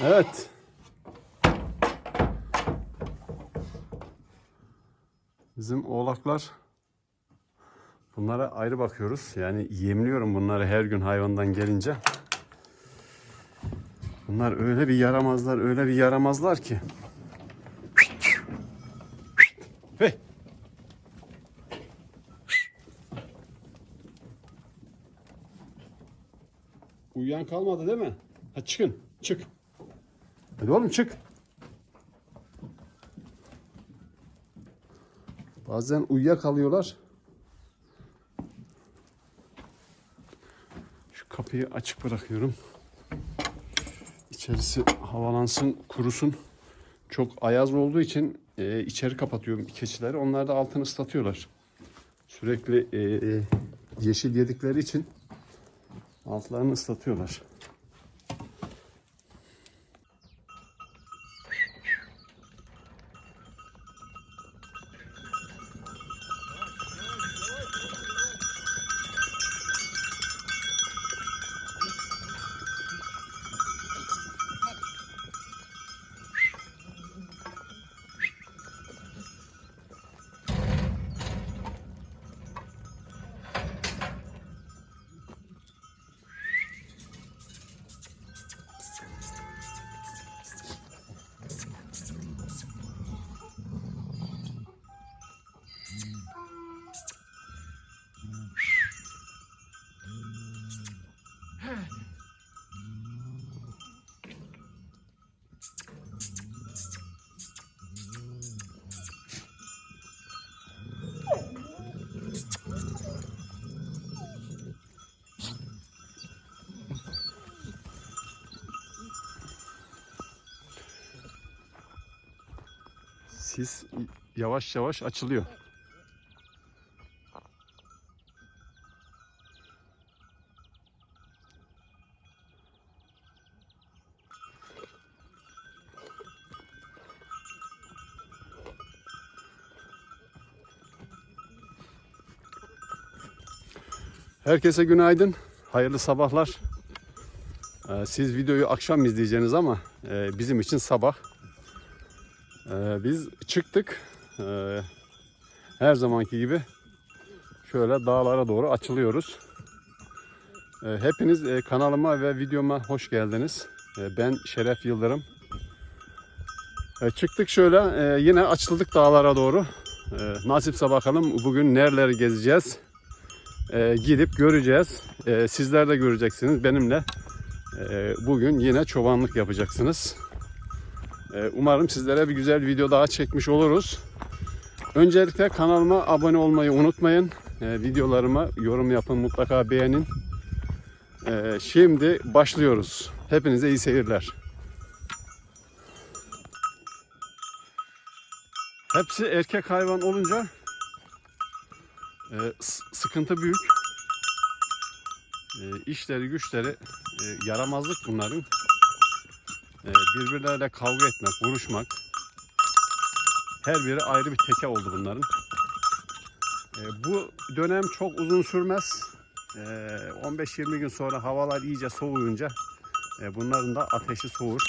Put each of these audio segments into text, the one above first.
Evet. Bizim oğlaklar bunlara ayrı bakıyoruz. Yani yemliyorum bunları her gün hayvandan gelince. Bunlar öyle bir yaramazlar, öyle bir yaramazlar ki. Hey. Uyuyan kalmadı değil mi? Ha çıkın, çık. Hadi oğlum çık. Bazen uyuyakalıyorlar. Şu kapıyı açık bırakıyorum. İçerisi havalansın, kurusun. Çok ayaz olduğu için e, içeri kapatıyorum keçileri. Onlar da altını ıslatıyorlar. Sürekli e, yeşil yedikleri için altlarını ıslatıyorlar. Sis yavaş yavaş açılıyor. Herkese günaydın. Hayırlı sabahlar. Ee, Siz videoyu akşam izleyeceksiniz ama e, bizim için sabah. Ee, biz çıktık. Ee, her zamanki gibi şöyle dağlara doğru açılıyoruz. Ee, hepiniz e, kanalıma ve videoma hoş geldiniz. Ben Şeref Yıldırım. Çıktık şöyle e, yine açıldık dağlara doğru. Ee, nasipse bakalım bugün nereleri gezeceğiz. Gidip göreceğiz. Sizler de göreceksiniz benimle. bugün yine çobanlık yapacaksınız. Ee, Umarım sizlere bir güzel video daha çekmiş oluruz. Öncelikle kanalıma abone olmayı unutmayın. Ee, videolarıma yorum yapın, mutlaka beğenin. Ee, Şimdi başlıyoruz. Hepinize iyi seyirler. Hepsi erkek hayvan olunca e, sıkıntı büyük. E, işleri güçleri e, yaramazlık bunların. Ee, birbirleriyle kavga etmek, vuruşmak. Her biri ayrı bir teke oldu bunların. Ee, bu dönem çok uzun sürmez. Ee, 15-20 gün sonra havalar iyice soğuyunca e, bunların da ateşi soğur.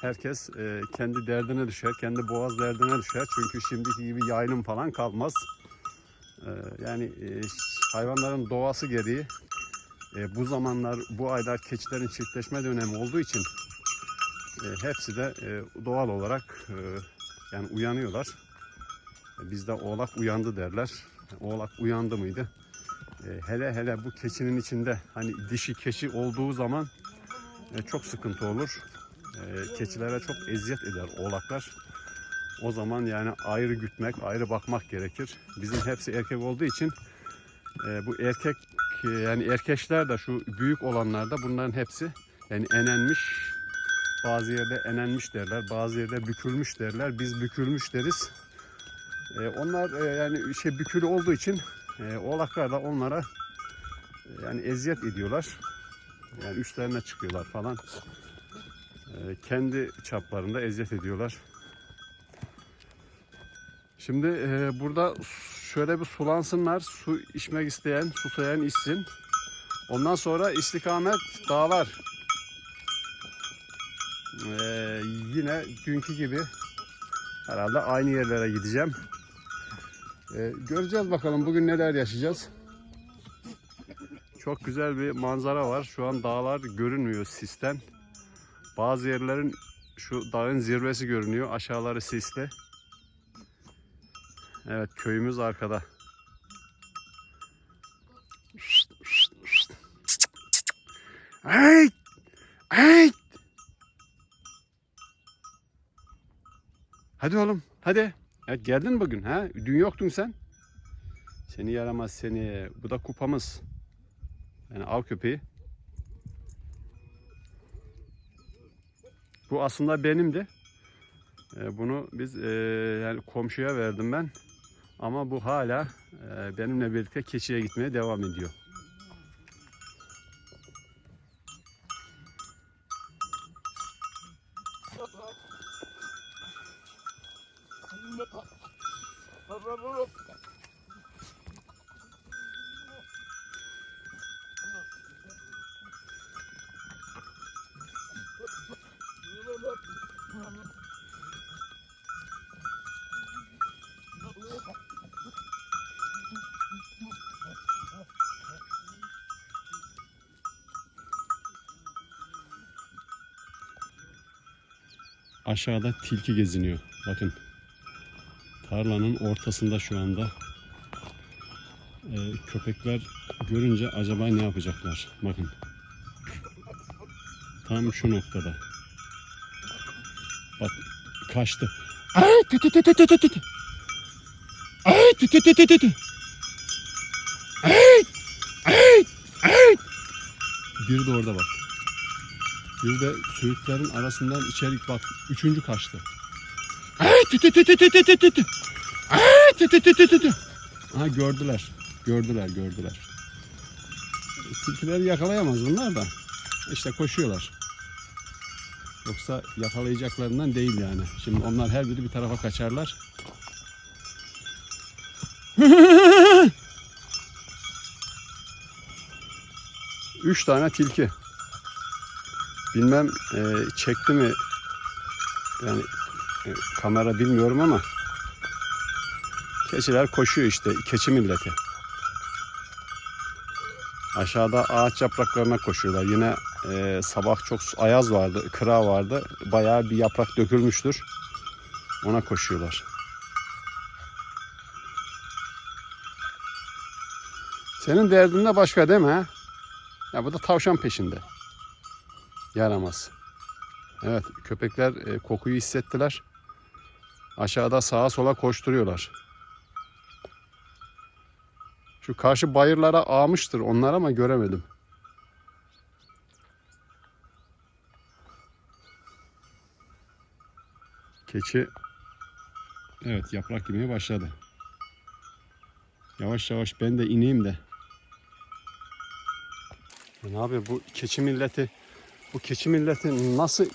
Herkes e, kendi derdine düşer, kendi boğaz derdine düşer. Çünkü şimdiki gibi yaylım falan kalmaz. Ee, yani e, hayvanların doğası gereği bu zamanlar, bu aylar keçilerin çiftleşme dönemi olduğu için e, hepsi de e, doğal olarak e, yani uyanıyorlar. E, bizde oğlak uyandı derler. Oğlak uyandı mıydı? Hele hele bu keçinin içinde hani dişi keçi olduğu zaman çok sıkıntı olur. Keçilere çok eziyet eder oğlaklar. O zaman yani ayrı gütmek, ayrı bakmak gerekir. Bizim hepsi erkek olduğu için bu erkek yani erkeşler de şu büyük olanlar da bunların hepsi yani enenmiş bazı yerde enenmiş derler, bazı yerde bükülmüş derler. Biz bükülmüş deriz. E, onlar e, yani şey bükülü olduğu için e, oğlaklar da onlara e, yani eziyet ediyorlar. Yani üstlerine çıkıyorlar falan. E, kendi çaplarında eziyet ediyorlar. Şimdi e, burada şöyle bir sulansınlar. Su içmek isteyen, susayan içsin. Ondan sonra istikamet dağlar. Ee, yine dünkü gibi herhalde aynı yerlere gideceğim. Ee, göreceğiz bakalım bugün neler yaşayacağız. Çok güzel bir manzara var. Şu an dağlar görünmüyor sisten. Bazı yerlerin şu dağın zirvesi görünüyor. Aşağıları sisli. Evet köyümüz arkada. Ay! Hadi oğlum, hadi. Evet, geldin bugün ha? Dün yoktun sen. Seni yaramaz seni. Bu da kupamız. Yani av köpeği. Bu aslında benimdi. Ee, bunu biz e, yani komşuya verdim ben. Ama bu hala e, benimle birlikte keçiye gitmeye devam ediyor. Aşağıda tilki geziniyor. Bakın. Tarlanın ortasında şu anda. Ee, köpekler görünce acaba ne yapacaklar? Bakın. Tam şu noktada. Bak kaçtı. Ay tü tü tü tü tü tü. Ay tü tü tü tü tü. Ay ay ay. Bir de orada bak. Bir de söğütlerin arasından içeri bak. Üçüncü kaçtı tü tü tü tü tü tü tü tü. Aa, tü tü tü tü tü tü. Ha gördüler. Gördüler, gördüler. Tilkileri yakalayamaz bunlar da. İşte koşuyorlar. Yoksa yakalayacaklarından değil yani. Şimdi onlar her biri bir tarafa kaçarlar. Üç tane tilki. Bilmem e, çekti mi yani kamera bilmiyorum ama keçiler koşuyor işte keçi milleti. Aşağıda ağaç yapraklarına koşuyorlar. Yine e, sabah çok ayaz vardı, kıra vardı. Bayağı bir yaprak dökülmüştür. Ona koşuyorlar. Senin derdin de başka değil mi? Ya bu da tavşan peşinde. Yaramaz. Evet köpekler e, kokuyu hissettiler. Aşağıda sağa sola koşturuyorlar. Şu karşı bayırlara ağmıştır onlar ama göremedim. Keçi evet yaprak yemeye başladı. Yavaş yavaş ben de ineyim de. Ya abi bu keçi milleti bu keçi milleti nasıl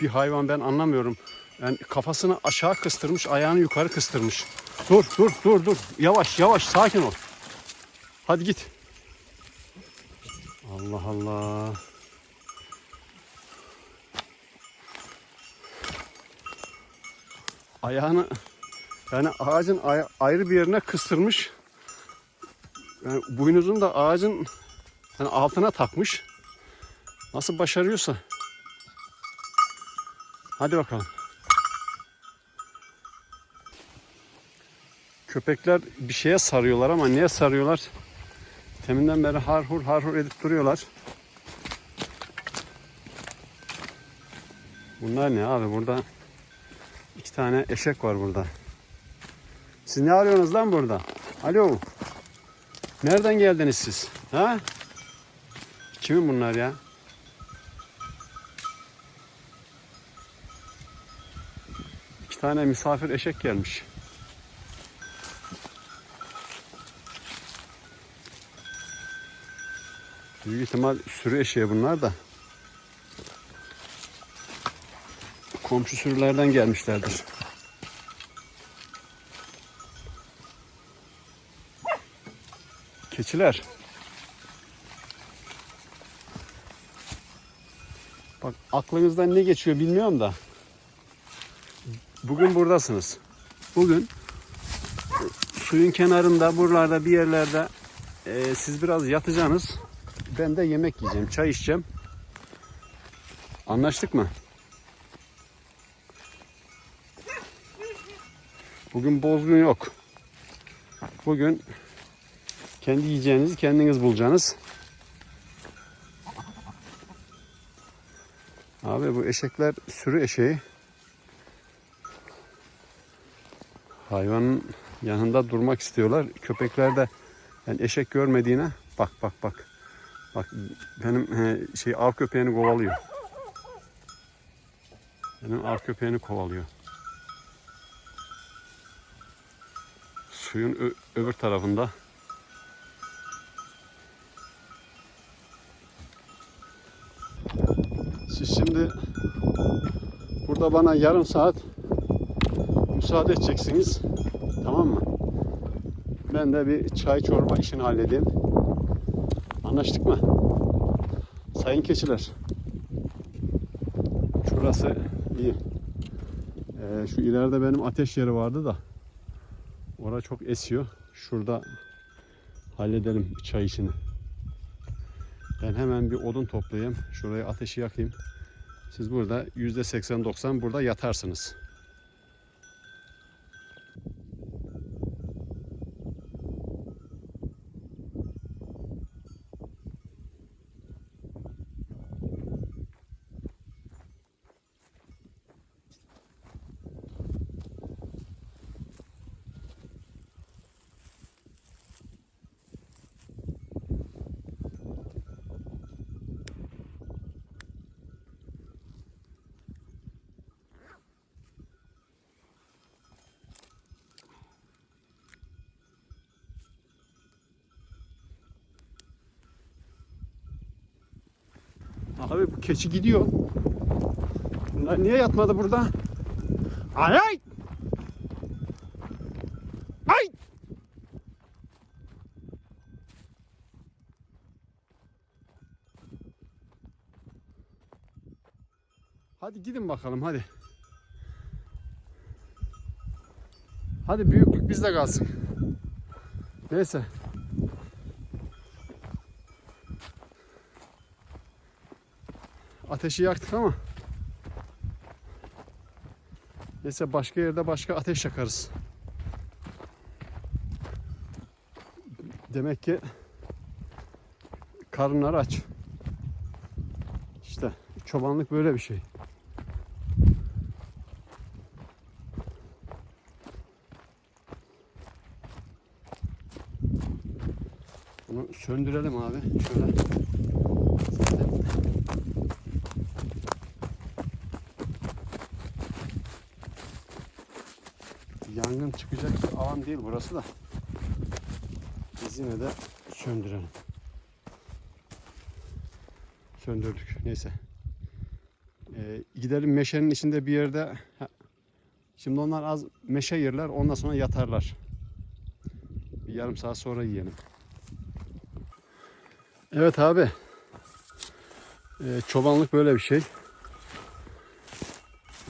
bir hayvan ben anlamıyorum. Yani kafasını aşağı kıstırmış, ayağını yukarı kıstırmış. Dur, dur, dur, dur. Yavaş, yavaş, sakin ol. Hadi git. Allah Allah. Ayağını yani ağacın ay- ayrı bir yerine kıstırmış. Yani boynuzunu da ağacın yani altına takmış. Nasıl başarıyorsa. Hadi bakalım. Köpekler bir şeye sarıyorlar ama niye sarıyorlar? Teminden beri harhur harhur edip duruyorlar. Bunlar ne abi burada? iki tane eşek var burada. Siz ne arıyorsunuz lan burada? Alo. Nereden geldiniz siz? Ha? Kimin bunlar ya? İki tane misafir eşek gelmiş. Büyük ihtimal sürü eşeği bunlar da. Komşu sürülerden gelmişlerdir. Keçiler. Bak aklınızdan ne geçiyor bilmiyorum da. Bugün buradasınız. Bugün suyun kenarında buralarda bir yerlerde e, siz biraz yatacaksınız. Ben de yemek yiyeceğim, çay içeceğim. Anlaştık mı? Bugün bozgun yok. Bugün kendi yiyeceğinizi kendiniz bulacaksınız. Abi bu eşekler sürü eşeği. Hayvanın yanında durmak istiyorlar. Köpekler de yani eşek görmediğine bak bak bak. Bak benim şey av köpeğini kovalıyor. Benim av köpeğini kovalıyor. Suyun öbür tarafında. Siz şimdi burada bana yarım saat müsaade edeceksiniz. Tamam mı? Ben de bir çay çorba işini halledeyim. Anlaştık mı? Sayın keçiler. Şurası iyi. Ee, şu ileride benim ateş yeri vardı da. Orada çok esiyor. Şurada halledelim çay işini. Ben hemen bir odun toplayayım. Şuraya ateşi yakayım. Siz burada %80-90 burada yatarsınız. Abi bu keçi gidiyor. Bunlar niye yatmadı burada? Ay ay! Ay! Hadi gidin bakalım hadi. Hadi büyüklük bizde kalsın. Neyse. Ateşi yaktık ama Neyse başka yerde başka ateş yakarız. Demek ki karınlar aç. İşte çobanlık böyle bir şey. Bunu söndürelim abi. Şöyle. Alan değil burası da. Biz yine de söndürelim. Söndürdük. Neyse. Ee, gidelim meşenin içinde bir yerde. Şimdi onlar az meşe yerler. Ondan sonra yatarlar. Bir yarım saat sonra yiyelim. Evet abi. Ee, çobanlık böyle bir şey.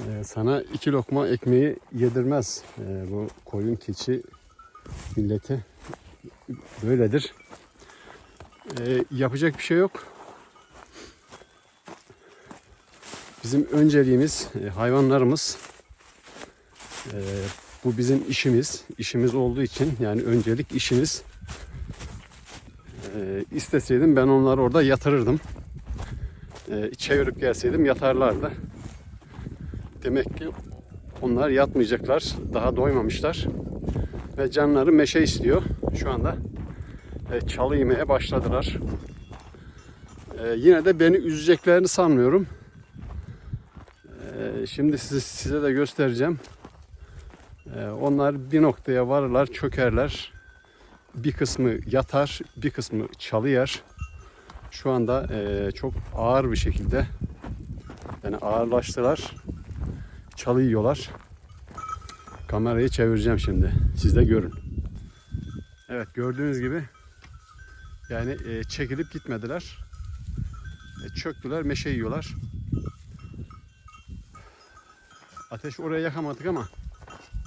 Ee, sana iki lokma ekmeği yedirmez. Ee, bu koyun keçi milleti böyledir. Ee, yapacak bir şey yok. Bizim önceliğimiz e, hayvanlarımız. Ee, bu bizim işimiz. İşimiz olduğu için yani öncelik işimiz. Ee, isteseydim ben onları orada yatırırdım. Ee, çevirip gelseydim yatarlardı. Demek ki onlar yatmayacaklar. Daha doymamışlar. Ve canları meşe istiyor. Şu anda e, çalı yemeye başladılar. E, yine de beni üzeceklerini sanmıyorum. E, şimdi size, size de göstereceğim. Onlar bir noktaya varırlar, çökerler. Bir kısmı yatar, bir kısmı çalı yer. Şu anda çok ağır bir şekilde yani ağırlaştılar çalı yiyorlar. Kamerayı çevireceğim şimdi. Siz de görün. Evet gördüğünüz gibi yani e, çekilip gitmediler. E, çöktüler meşe yiyorlar. Ateş oraya yakamadık ama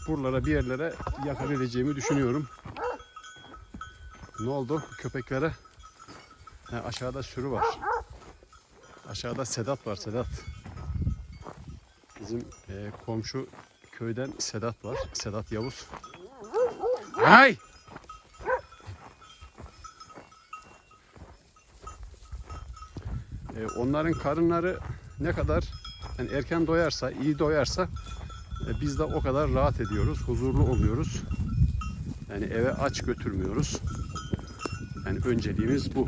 buralara bir yerlere yakabileceğimi düşünüyorum. Ne oldu köpeklere? Ha, aşağıda sürü var. Aşağıda Sedat var Sedat. Bizim e, komşu köyden Sedat var. Sedat Yavuz. Ay! E, onların karınları ne kadar yani erken doyarsa, iyi doyarsa e, biz de o kadar rahat ediyoruz, huzurlu oluyoruz. Yani eve aç götürmüyoruz. Yani önceliğimiz bu.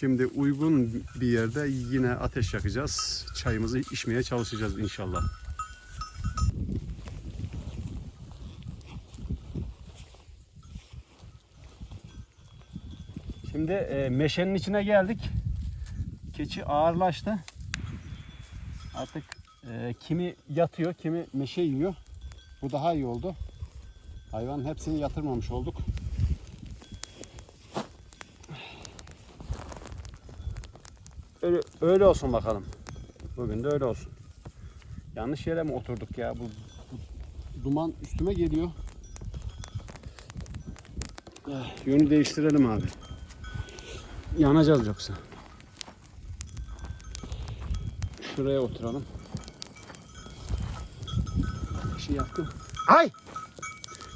Şimdi uygun bir yerde yine ateş yakacağız. Çayımızı içmeye çalışacağız inşallah. Şimdi e, meşenin içine geldik. Keçi ağırlaştı. Artık e, kimi yatıyor, kimi meşe yiyor. Bu daha iyi oldu. Hayvanın hepsini yatırmamış olduk. Öyle, öyle olsun bakalım. Bugün de öyle olsun. Yanlış yere mi oturduk ya? Bu, bu duman üstüme geliyor. Eh, Yönü değiştirelim abi. Yanacağız yoksa. Şuraya oturalım. Bir şey yaptım. Ay!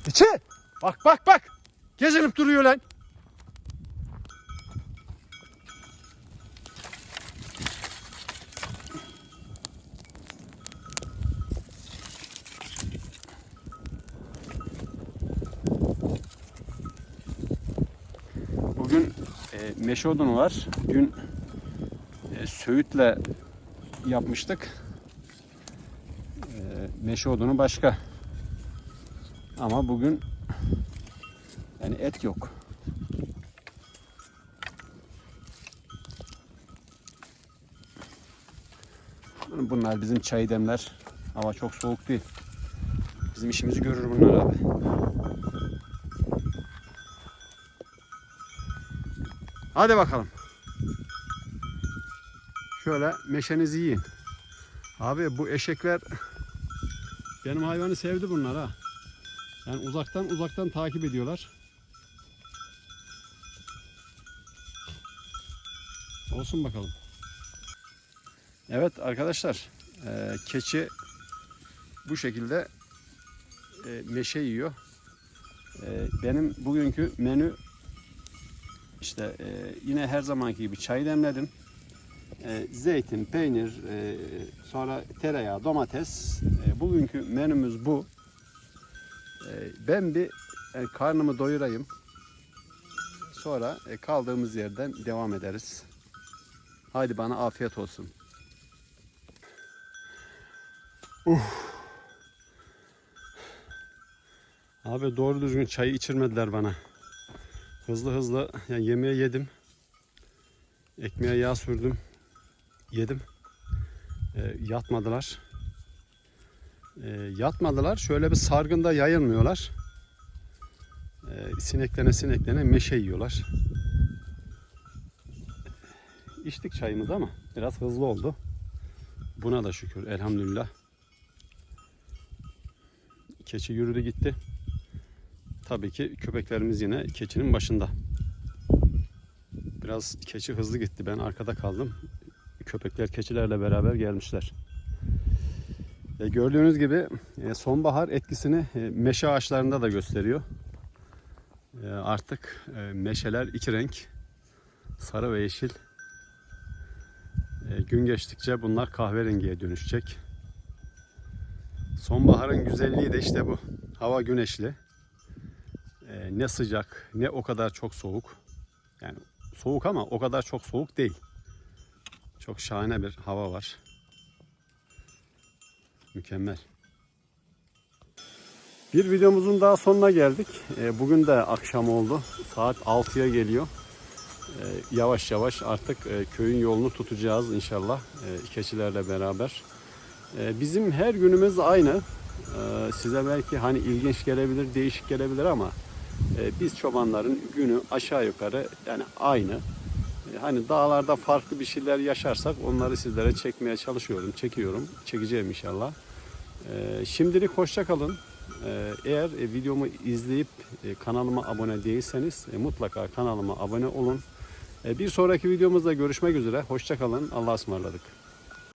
İçi! Bak bak bak! Gezinip duruyor lan. Bugün e, meşe odunu var. Dün e, söğütle yapmıştık. E, meşe odunu başka. Ama bugün yani et yok. Bunlar bizim çay demler. Hava çok soğuk değil. Bizim işimizi görür bunlar abi. Hadi bakalım. Şöyle meşenizi yiyin. Abi bu eşekler benim hayvanı sevdi bunlar ha. Yani uzaktan uzaktan takip ediyorlar. Olsun bakalım. Evet arkadaşlar, e, keçi bu şekilde e, meşe yiyor. E, benim bugünkü menü işte e, yine her zamanki gibi çay demledim. E, zeytin, peynir, e, sonra tereyağı, domates. E, bugünkü menümüz bu. E, ben bir e, karnımı doyurayım. Sonra e, kaldığımız yerden devam ederiz. Haydi bana afiyet olsun. Uf. Abi doğru düzgün çayı içirmediler bana. Hızlı hızlı yani yemeği yedim. Ekmeğe yağ sürdüm. Yedim. E, yatmadılar. E, yatmadılar. Şöyle bir sargında yayılmıyorlar. E, sineklene sineklene meşe yiyorlar. İçtik çayımızı ama biraz hızlı oldu. Buna da şükür elhamdülillah. Keçi yürüdü gitti. Tabii ki köpeklerimiz yine keçinin başında. Biraz keçi hızlı gitti. Ben arkada kaldım. Köpekler keçilerle beraber gelmişler. E, gördüğünüz gibi e, sonbahar etkisini e, meşe ağaçlarında da gösteriyor. E, artık e, meşeler iki renk. Sarı ve yeşil. E, gün geçtikçe bunlar kahverengiye dönüşecek. Sonbaharın güzelliği de işte bu. Hava güneşli. E, ne sıcak ne o kadar çok soğuk. Yani soğuk ama o kadar çok soğuk değil. Çok şahane bir hava var. Mükemmel. Bir videomuzun daha sonuna geldik. E, bugün de akşam oldu. Saat 6'ya geliyor. E, yavaş yavaş artık e, köyün yolunu tutacağız inşallah. E, keçilerle beraber. Bizim her günümüz aynı. Size belki hani ilginç gelebilir, değişik gelebilir ama biz çobanların günü aşağı yukarı yani aynı. E, E, Hani dağlarda farklı bir şeyler yaşarsak onları sizlere çekmeye çalışıyorum, çekiyorum, çekeceğim inşallah. E, Şimdilik hoşça kalın. Eğer e, videomu izleyip e, kanalıma abone değilseniz e, mutlaka kanalıma abone olun. Bir sonraki videomuzda görüşmek üzere. Hoşça kalın. Allah'a ısmarladık.